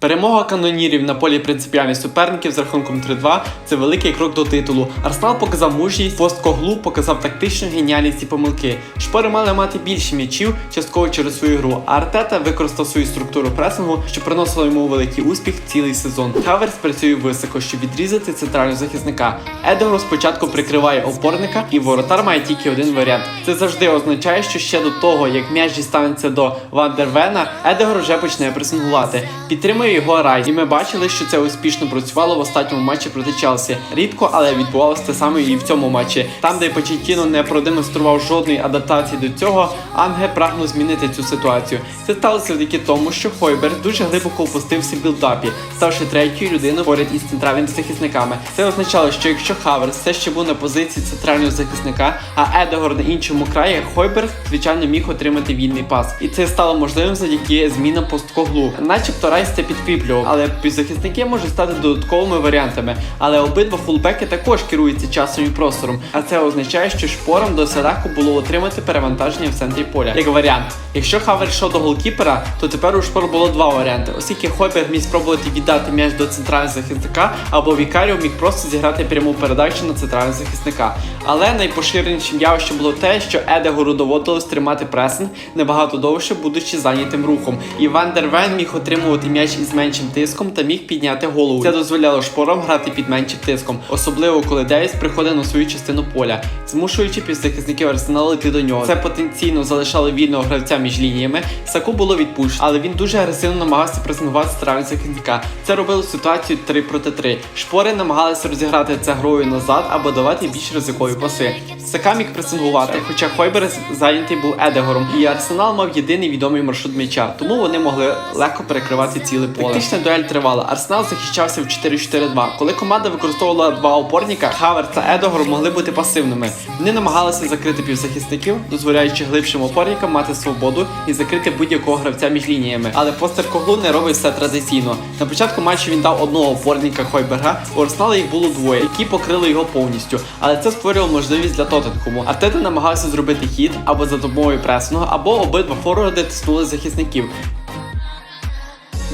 Перемога канонірів на полі принципіальних суперників з рахунком 3-2 це великий крок до титулу. Арсенал показав мужність, посткоглу показав тактичну геніальність і помилки. Шпори мали мати більше м'ячів, частково через свою гру. А Артета використав свою структуру пресингу, що приносило йому великий успіх цілий сезон. Хаверс працює високо, щоб відрізати центрального захисника. Едегор спочатку прикриває опорника, і воротар має тільки один варіант. Це завжди означає, що ще до того, як м'яч дістанеться до Вандервена, Едегор вже почне пресингувати. Підтримує його рай, і ми бачили, що це успішно працювало в останньому матчі проти Челсі. Рідко, але відбувалося те саме і в цьому матчі. Там, де Почеттіно не продемонстрував жодної адаптації до цього, Анге прагнув змінити цю ситуацію. Це сталося завдяки тому, що Хойбер дуже глибоко опустився в білдапі, ставши третьою людиною поряд із центральними захисниками. Це означало, що якщо Хаверс все ще був на позиції центрального захисника, а Едегор на іншому краї, Хойберг, звичайно, міг отримати вільний пас. І це стало можливим завдяки змінам посткоглу. Начебто Райс це підкріплював, але півзахисники можуть стати додатковими варіантами. Але обидва фулбеки також керуються часом і простором. А це означає, що шпорам досить легко було отримати перевантаження в центрі поля. Як варіант, якщо Хавер йшов до голкіпера, то тепер у шпор було два варіанти. Оскільки Хойберг міг спробувати віддати м'яч до центрального захисника, або Вікаріо міг просто зіграти пряму передачу на центрального захисника. Але найпоширенішим явищем було те, що Едегору доводилось тримати пресинг набагато довше, будучи зайнятим рухом. І Ван дер Вен міг отримувати м'яч із меншим тиском та міг підняти голову. Це дозволяло шпорам грати під меншим тиском, особливо коли Девіс приходив на свою частину поля, змушуючи півзахисників арсеналу йти до нього. Це потенційно залишало вільного гравця між лініями. Саку було відпущено, але він дуже агресивно намагався пресингувати центрального захисника. Це робило ситуацію 3 проти 3. Шпори намагалися розіграти це грою назад або давати більш ризикові паси. Сака міг пресингувати, хоча Хойбер зайнятий був Едегором, і Арсенал мав єдиний відомий маршрут м'яча, тому вони могли легко перекривати ціле. Тактична дуель тривала. Арсенал захищався в 4-4-2. Коли команда використовувала два опорника, Хавер та Едегор могли бути пасивними. Вони намагалися закрити півзахисників, дозволяючи глибшим опорникам мати свободу і закрити будь-якого гравця між лініями. Але постер Коглу не робить все традиційно. На початку матчу він дав одного опорника Хойберга. У Арсенала їх було двоє, які покрили його повністю. Але це створювало можливість для Тоттенхому. Артета намагався зробити хід або за допомогою пресингу, або обидва форварди тиснули захисників.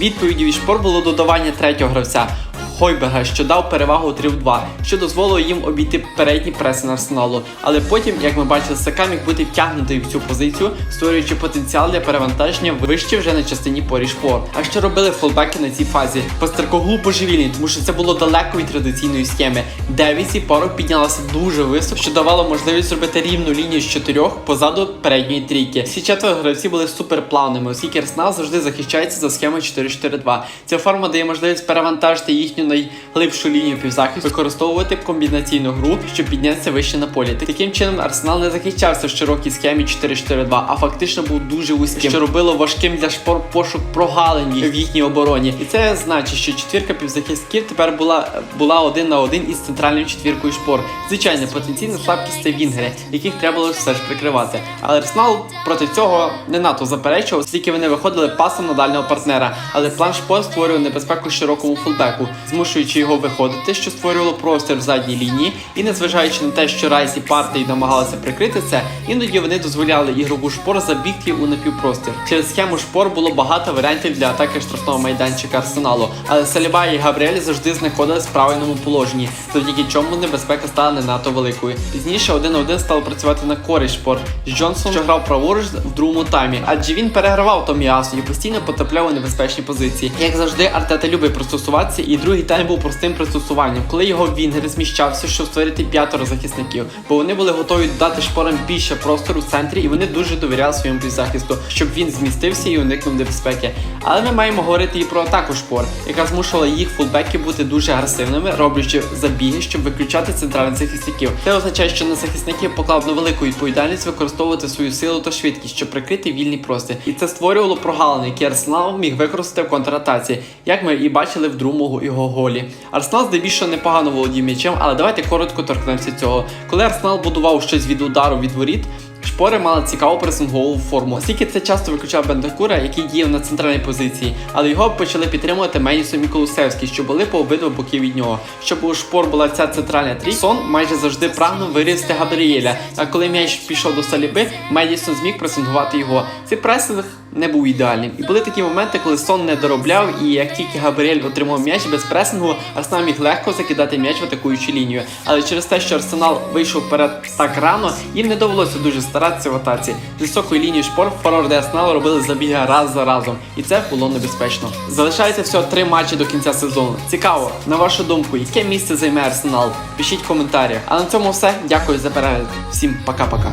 Відповіддю від шпор було додавання третього гравця Хойберга, що дав перевагу 3 в 2, що дозволило їм обійти передній пресинг арсеналу. Але потім, як ми бачили, Сака міг бути втягнутий в цю позицію, створюючи потенціал для перевантаження вище вже на частині порі шпор. А що робили фолбеки на цій фазі? Постеркоглу божевільний, тому що це було далеко від традиційної схеми. Девіс і пару піднялася дуже високо, що давало можливість зробити рівну лінію з чотирьох позаду передньої трійки. Всі четверо гравці були суперплавними, оскільки арсенал завжди захищається за схемою 4-4-2. Ця форма дає можливість перевантажити їхню найглибшу лінію півзахисту, використовувати комбінаційну гру, щоб піднятися вище на полі. Таким чином, арсенал не захищався в широкій схемі 4-4-2, а фактично був дуже вузьким, що робило важким для шпор пошук прогалин в їхній обороні. І це значить, що четвірка півзахистків тепер була була один на один із центральною четвіркою шпор. Звичайно, потенційна слабкість це вінгери, яких треба було все ж прикривати. Але арсенал проти цього не надто заперечував, оскільки вони виходили пасом на дальнього партнера. Але план шпор створював небезпеку широкому фулбеку, змушуючи його виходити, що створювало простір в задній лінії. І незважаючи на те, що Райс і партії намагалися прикрити це, іноді вони дозволяли ігрову шпор забігти у напівпростір. Через схему шпор було багато варіантів для атаки штрафного майданчика арсеналу, але Саліба і Габріель завжди знаходились в правильному положенні, завдяки чому небезпека стала не надто великою. Пізніше один один стало працювати на користь шпор з Джонсом, що грав праворуч в другому таймі, адже він перегравав Томіасу і постійно потрапляв у небезпечні позиції. Як завжди, Артета любить пристосуватися, і другий тайм був простим пристосуванням, коли його вінгер зміщався, щоб створити п'ятеро захисників, бо вони були готові дати шпорам більше простору в центрі, і вони дуже довіряли своєму півзахисту, щоб він змістився і уникнув небезпеки. Але ми маємо говорити і про атаку шпор, яка змушувала їх фулбеки бути дуже агресивними, роблячи забіги, щоб виключати центральних захисників. Це означає, що на захисників покладено велику відповідальність використовувати свою силу та швидкість, щоб прикрити вільний простір. І це створювало прогалини, які Арсенал міг використати в контратаці, як ми і бачили в другому його голі. Арсенал здебільшого непогано володів м'ячем, але давайте коротко торкнемося цього. Коли Арсенал будував щось від удару від воріт. Шпори мали цікаву пресингову форму, оскільки це часто виключав Бендакура, який діяв на центральній позиції, але його почали підтримувати Менісон і Колусевський, що були по обидва боки від нього. Щоб у шпор була ця центральна трійка, Сон майже завжди прагнув вирізати Габріеля. А коли м'яч пішов до Саліби, Медісон зміг пресингувати його. Цей пресинг не був ідеальним. І були такі моменти, коли сон не доробляв, і як тільки Габріель отримав м'яч без пресингу, Арсенал міг легко закидати м'яч в атакуючу лінію. Але через те, що Арсенал вийшов вперед так рано, їм не довелося дуже старатися в атаці. З високої лінії шпор форварди Арсеналу робили забіги раз за разом, і це було небезпечно. Залишається всього три матчі до кінця сезону. Цікаво, на вашу думку, яке місце займе Арсенал? Пишіть в коментарях. А на цьому все. Дякую за перегляд. Всім пока-пока.